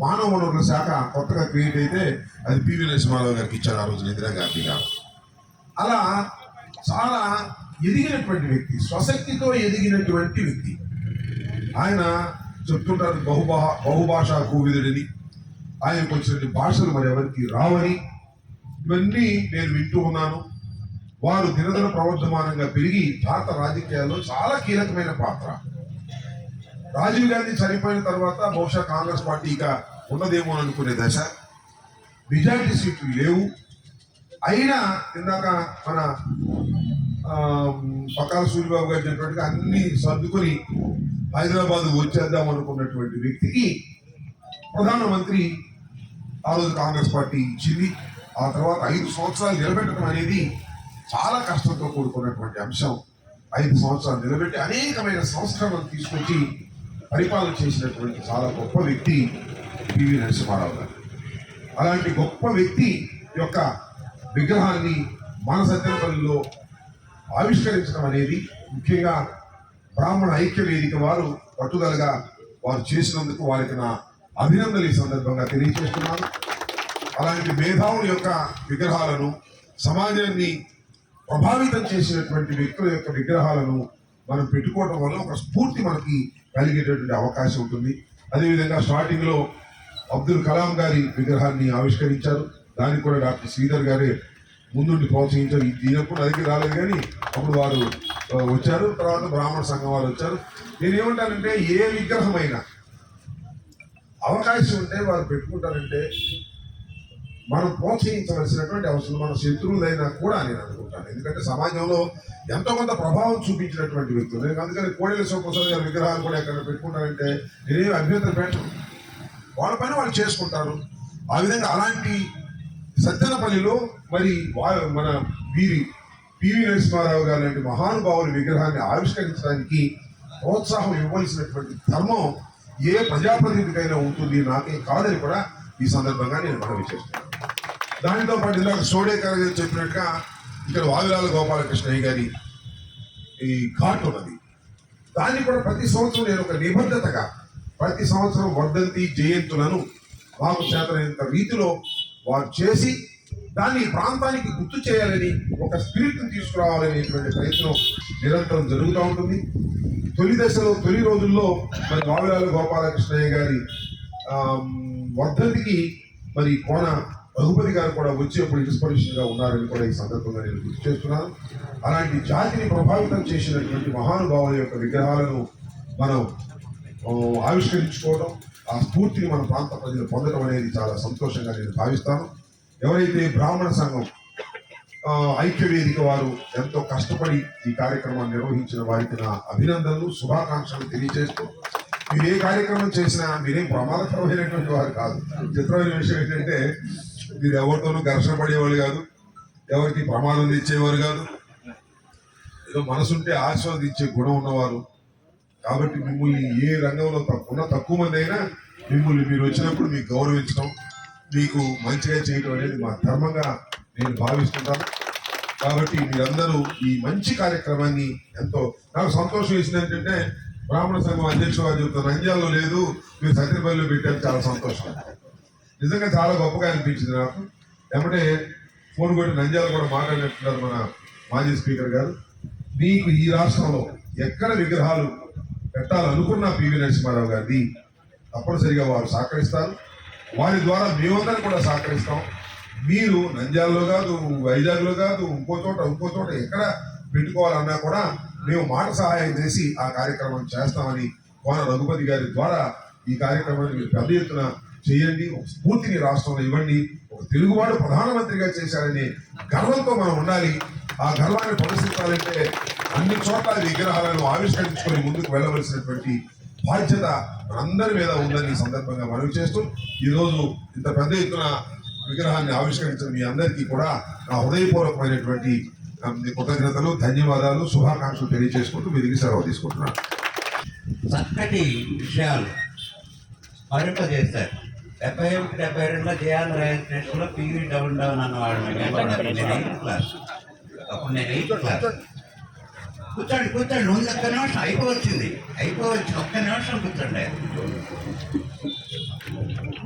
మానవ వనరుల శాఖ కొత్తగా క్రియేట్ అయితే అది పివి నరసింహారావు గారికి ఇచ్చారు ఆ రోజున ఇందిరాగాంధీ గారు. అలా చాలా ఎదిగినటువంటి వ్యక్తి స్వశక్తితో ఎదిగినటువంటి వ్యక్తి. ఆయన చెప్తుంటారు బహుభా బహుభాషా కోవిదుడిని ఆయనకు వచ్చిన భాషలు మరి ఎవరికి రావని. ఇవన్నీ నేను వింటూ ఉన్నాను. వారు దినదిన ప్రవర్ధమానంగా పెరిగి భారత రాజకీయాల్లో చాలా కీలకమైన పాత్ర. రాజీవ్ గాంధీ చనిపోయిన తర్వాత బహుశా కాంగ్రెస్ పార్టీ ఇక ఉన్నదేమో అనుకునే దశ. మెజార్టీ సీట్లు లేవు. అయినా ఇందాక మన పకాల సూర్యబాబు గారు చెప్పినట్టుగా అన్ని సర్దుకొని హైదరాబాద్ వచ్చేద్దాం అనుకున్నటువంటి వ్యక్తికి ప్రధానమంత్రి ఆ రోజు కాంగ్రెస్ పార్టీ ఇచ్చింది. ఆ తర్వాత ఐదు సంవత్సరాలు నిలబెట్టడం అనేది చాలా కష్టంతో కూడుకున్నటువంటి అంశం. ఐదు సంవత్సరాలు నిలబెట్టి అనేకమైన సంస్కరణలు తీసుకొచ్చి పరిపాలన చేసినటువంటి చాలా గొప్ప వ్యక్తి పివి నరసింహారావు గారు. అలాంటి గొప్ప వ్యక్తి యొక్క విగ్రహాన్ని మన సత్యనపల్లిలో ఆవిష్కరించడం అనేది ముఖ్యంగా బ్రాహ్మణ ఐక్య వేదిక వారు పట్టుదలగా వారు చేసినందుకు వారికి నా అభినందనలు ఈ సందర్భంగా తెలియజేస్తున్నాను. అలాంటి మేధావుల యొక్క విగ్రహాలను సమాజాన్ని ప్రభావితం చేసినటువంటి వ్యక్తుల యొక్క విగ్రహాలను మనం పెట్టుకోవడం వల్ల ఒక స్ఫూర్తి మనకి కలిగేటటువంటి అవకాశం ఉంటుంది. అదేవిధంగా స్టార్టింగ్లో అబ్దుల్ కలాం గారి విగ్రహాన్ని ఆవిష్కరించారు. దానికి కూడా డాక్టర్ శ్రీధర్ గారే ముందుండి ప్రోత్సహించారు. దీనప్పుడు నా దగ్గర రాలేదు కానీ అప్పుడు వారు వచ్చారు. తర్వాత బ్రాహ్మణ సంఘం వారు వచ్చారు. నేనేమంటానంటే ఏ విగ్రహమైనా అవకాశం ఉంటే వారు పెట్టుకుంటారంటే మనం ప్రోత్సహించవలసినటువంటి అవసరం మన శత్రువులైనా కూడా నేను అనుకుంటాను. ఎందుకంటే సమాజంలో ఎంతో కొంత ప్రభావం చూపించినటువంటి వ్యక్తులు. నేను అందుకని కోడెల శివప్రసాద్ గారి విగ్రహాలు కూడా ఎక్కడ పెట్టుకుంటానంటే నేనేమి అభ్యంతరం పెట్టను. వాళ్ళ పైన వాళ్ళు చేసుకుంటారు. ఆ విధంగా అలాంటి సజ్జనపల్లిలో మరి వా- మన వీరి పివి నరసింహారావు గారు లాంటి మహానుభావుల విగ్రహాన్ని ఆవిష్కరించడానికి ప్రోత్సాహం ఇవ్వవలసినటువంటి ధర్మం ఏ ప్రజాప్రతినిధికైనా ఉంటుంది. నాకే కాదని కూడా ఈ సందర్భంగా నేను మనవి చేస్తున్నాను. దానితో పాటు ఇందాక సోడేకర్ గారు చెప్పినట్టుగా ఇక్కడ వావిలాల గోపాలకృష్ణయ్య గారి ఈ ఘాట్ ఉన్నది. దాన్ని కూడా ప్రతి సంవత్సరం నేను ఒక నిబద్ధతగా ప్రతి సంవత్సరం వర్ధంతి జయంతులను మాకు చేతనైనంత రీతిలో వారు చేసి దాన్ని ప్రాంతానికి గుర్తు చేయాలని ఒక స్పిరిట్ని తీసుకురావాలనేటువంటి ప్రయత్నం నిరంతరం జరుగుతూ ఉంటుంది. తొలి దశలో తొలి రోజుల్లో మరి వావిలాల గోపాలకృష్ణయ్య గారి వర్ధంతికి మరి కోన రఘుపతి గారు కూడా వచ్చేప్పుడు ఇన్స్పిరేషన్గా ఉన్నారని కూడా ఈ సందర్భంగా నేను గుర్తు చేస్తున్నాను. అలాంటి జాతిని ప్రభావితం చేసినటువంటి మహానుభావుల యొక్క విగ్రహాలను మనం ఆవిష్కరించుకోవడం ఆ స్ఫూర్తిని మన ప్రాంత ప్రజలు పొందడం అనేది చాలా సంతోషంగా నేను భావిస్తాను. ఎవరైతే బ్రాహ్మణ సంఘం ఐక్యవేదిక వారు ఎంతో కష్టపడి ఈ కార్యక్రమాన్ని నిర్వహించిన వారికి నా అభినందనలు శుభాకాంక్షలు తెలియజేస్తూ మీరు ఏ కార్యక్రమం చేసినా మీరేం ప్రమాదకరమైనటువంటి వారు కాదు. చిత్రమైన విషయం ఏంటంటే మీరు ఎవరితోనూ ఘర్షణ పడేవాళ్ళు కాదు ఎవరికి ప్రమాదం తెచ్చేవారు కాదు. ఏదో మనసుంటే ఆస్వాదించే గుణం ఉన్నవారు. కాబట్టి మిమ్మల్ని ఏ రంగంలో తక్కువ తక్కువ మంది అయినా మిమ్మల్ని మీరు వచ్చినప్పుడు మీకు గౌరవించడం మీకు మంచిగా చేయడం అనేది మా ధర్మంగా నేను భావిస్తుంటాను. కాబట్టి మీరందరూ ఈ మంచి కార్యక్రమాన్ని ఎంతో నాకు సంతోషం వేసింది ఏంటంటే బ్రాహ్మణ సంఘం అధ్యక్షుడు వారు చెప్తారు రంజాల్లో లేదు మీరు సత్యపల్లిలో పెట్టారు చాలా సంతోషం. నిజంగా చాలా గొప్పగా అనిపించింది నాకు. ఏమంటే ఫోన్ కొట్టి నంద్యాల కూడా మాట్లాడినట్టున్నారు మన మాజీ స్పీకర్ గారు. మీకు ఈ రాష్ట్రంలో ఎక్కడ విగ్రహాలు పెట్టాలనుకున్న పివి నరసింహారావు గారిది తప్పనిసరిగా వారు సహకరిస్తారు. వారి ద్వారా మేమందరం కూడా సహకరిస్తాం. మీరు నంద్యాలలో కాదు వైజాగ్లో కాదు ఇంకో చోట ఇంకో చోట ఎక్కడ పెట్టుకోవాలన్నా కూడా మేము మాట సహాయం చేసి ఆ కార్యక్రమం చేస్తామని కోన రఘుపతి గారి ద్వారా ఈ కార్యక్రమాన్ని మీరు పెద్ద ఎత్తున చేయండి. ఒక స్ఫూర్తిని రాష్ట్రంలో ఇవ్వండి. ఒక తెలుగువాడు ప్రధానమంత్రిగా చేశారని గర్వంతో మనం ఉండాలి. ఆ గర్వాన్ని ప్రదర్శించాలంటే అన్ని చోట్ల విగ్రహాలను ఆవిష్కరించుకొని ముందుకు వెళ్ళవలసినటువంటి బాధ్యత అందరి మీద ఉందని సందర్భంగా మనవి చేస్తూ ఈరోజు ఇంత పెద్ద ఎత్తున విగ్రహాన్ని ఆవిష్కరించిన మీ అందరికీ కూడా నా హృదయపూర్వకమైనటువంటి కృతజ్ఞతలు ధన్యవాదాలు శుభాకాంక్షలు తెలియజేసుకుంటూ మీ దగ్గర సెలవు తీసుకుంటున్నాను. చక్కటి విషయాలు. మరింపజేశారు డెబ్బై ఒకటి డెబ్బై రెండులో జయాన్ రైల్వే స్టేషన్లో పీవీ డబుల్ డౌన్ అన్నవాడు నేను ఎయిత్ క్లాస్. అప్పుడు నేను ఎయిత్ క్లాస్. కూర్చోండి కూర్చోండి ముందు ఒక్క నిమిషం. అయిపోవచ్చింది. అయిపోవచ్చు ఒక్క నిమిషం కూర్చోండి.